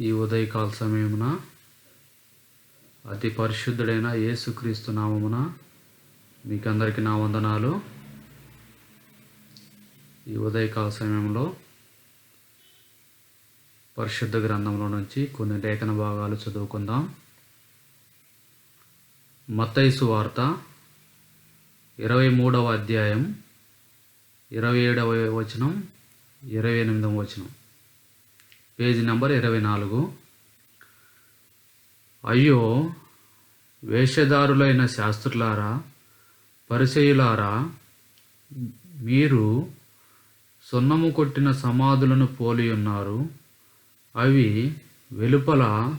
ఈ ఉదయకాల సమయమున అతి పరిశుద్ధుడైన యేసుక్రీస్తు నామమున మీకందరికీ నా వందనాలు. ఈ ఉదయకాల సమయంలో పరిశుద్ధ గ్రంథంలో నుంచి కొన్ని లేఖన భాగాలు చదువుకుందాం. మత్తైసు వార్త ఇరవై మూడవ అధ్యాయం ఇరవై ఏడవ వచనం ఇరవై ఎనిమిదవ వచనం. పేజీ నెంబర్ ఇరవై నాలుగు. అయ్యో వేషధారులైన శాస్త్రులారా పరిచయులారా మీరు సున్నము కొట్టిన సమాధులను పోలి ఉన్నారు. అవి వెలుపల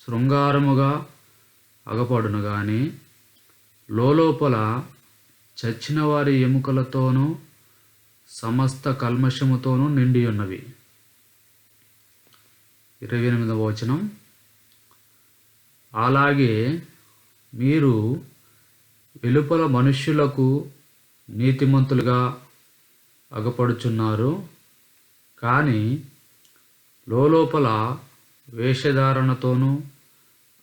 శృంగారముగా అగపడును గాని లోపల చచ్చిన వారి ఎముకలతోనూ సమస్త కల్మషముతోనూ నిండి ఉన్నవి. ఇరవై ఎనిమిదవ వచనం. అలాగే మీరు వెలుపల మనుష్యులకు నీతిమంతులుగా అగపడుచున్నారు. కానీ లోపల వేషధారణతోనూ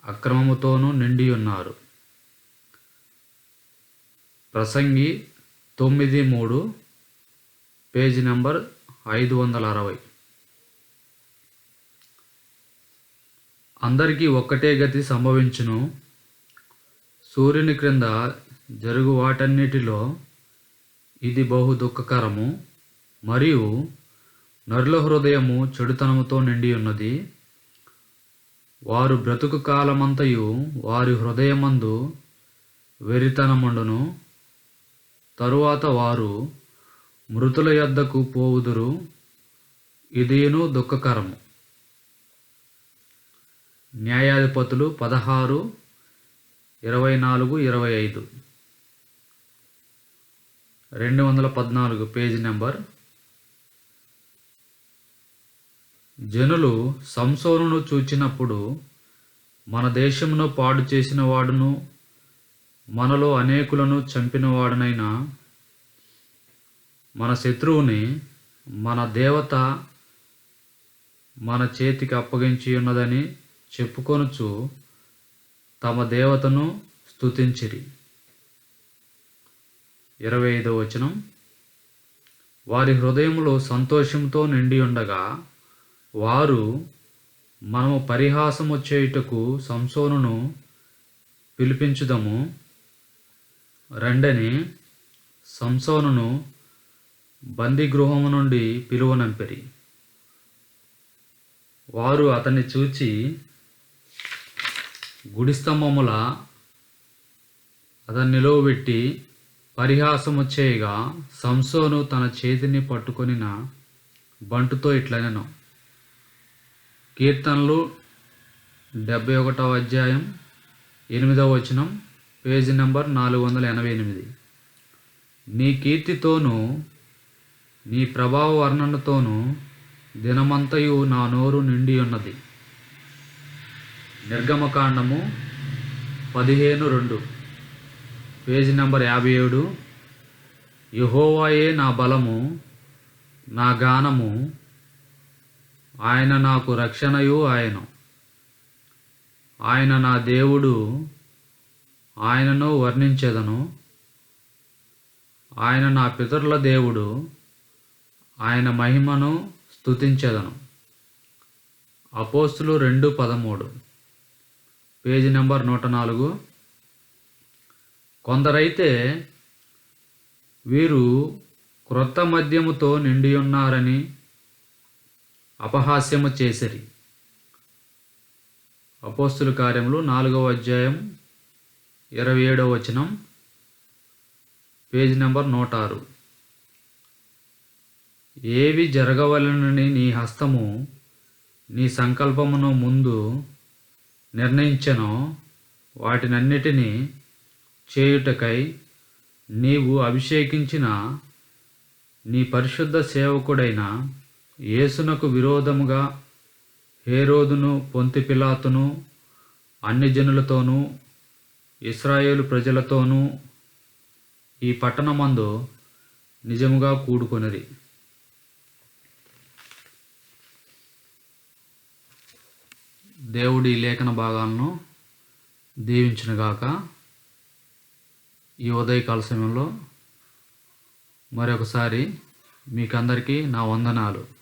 అక్రమముతోనూ నిండి ఉన్నారు. ప్రసంగి తొమ్మిది మూడు పేజీ నెంబర్ ఐదు వందల అరవై. అందరికీ ఒక్కటే గతి సంభవించును. సూర్యుని క్రింద జరుగు వాటన్నిటిలో ఇది బహు దుఃఖకరము మరియు నరుల హృదయము చెడుతనముతో నిండి ఉన్నది వారు బ్రతుకు కాలమంతయు వారి హృదయమందు వెరితనముండును తరువాత వారు మృతుల యొద్దకు పోవుదురు. ఇదియును దుఃఖకరము. న్యాయాధిపతులు పదహారు ఇరవై నాలుగు ఇరవై ఐదు. రెండు వందల పద్నాలుగు పేజీ నెంబర్. జనులు సంసోనును చూచినప్పుడు మన దేశమును పాడు చేసిన వాడును మనలో అనేకులను చంపిన వాడునైన మన శత్రువుని మన దేవత మన చేతికి అప్పగించి ఉన్నదని చెప్పుకొనుచు తమ దేవతను స్తుతించిరి. ఇరవై ఐదవ వచనం. వారి హృదయంలో సంతోషంతో నిండి ఉండగా వారు మనము పరిహాసము చేయుటకు సంసోనును పిలిపించుదము. రండని సంసోనును బందీగృహము నుండి పిలువనంపిరి. వారు అతన్ని చూచి గుడి స్తంభముల అతన్ని నిలువబెట్టి పరిహాసము చేయగా సంసోను తన చేతిని పట్టుకొనిన బంటుతో ఇట్లనెను. కీర్తనలు డెబ్బై ఒకటవ అధ్యాయం ఎనిమిదవ వచనం పేజీ నెంబర్ నాలుగు వందల ఎనభై ఎనిమిది. నీ కీర్తితోనూ నీ ప్రభావ వర్ణనతోనూ దినమంతయు నా నోరు నిండి ఉన్నది. నిర్గమకాండము పదిహేను రెండు. పేజీ నెంబర్ యాభై ఏడు. యహోవాయే నా బలము నా గానము ఆయన నాకు రక్షణయు ఆయన. ఆయన నా దేవుడు ఆయనను వర్ణించెదను. ఆయన నా పితరుల దేవుడు ఆయన మహిమను స్తుతించెదను. అపోస్తులు రెండు పదమూడు. పేజీ నెంబర్ నూట నాలుగు. కొందరైతే వీరు క్రొత్త మద్యముతో నిండి ఉన్నారని అపహాస్యము చేసిరి. అపోస్తుల కార్యములు నాలుగవ అధ్యాయం ఇరవై ఏడవ వచనం పేజ్ నెంబర్ నూట ఆరు. ఏవి జరగవలనని నీ హస్తము నీ సంకల్పమును ముందు నిర్ణయించను. వాటినన్నిటినీ చేయుటకై నీవు అభిషేకించిన నీ పరిశుద్ధ సేవకుడైన యేసునకు విరోధముగా హేరోదును పొంతి పిలాతును అన్ని జనులతోనూ ఇస్రాయేలు ప్రజలతోనూ ఈ పట్టణమందు నిజముగా కూడుకొనిది దేవుడి లేఖన భాగాలను దీవించినగాక ఈ ఉదయకాల సమయంలో మరొకసారి మీకందరికీ నా వందనాలు.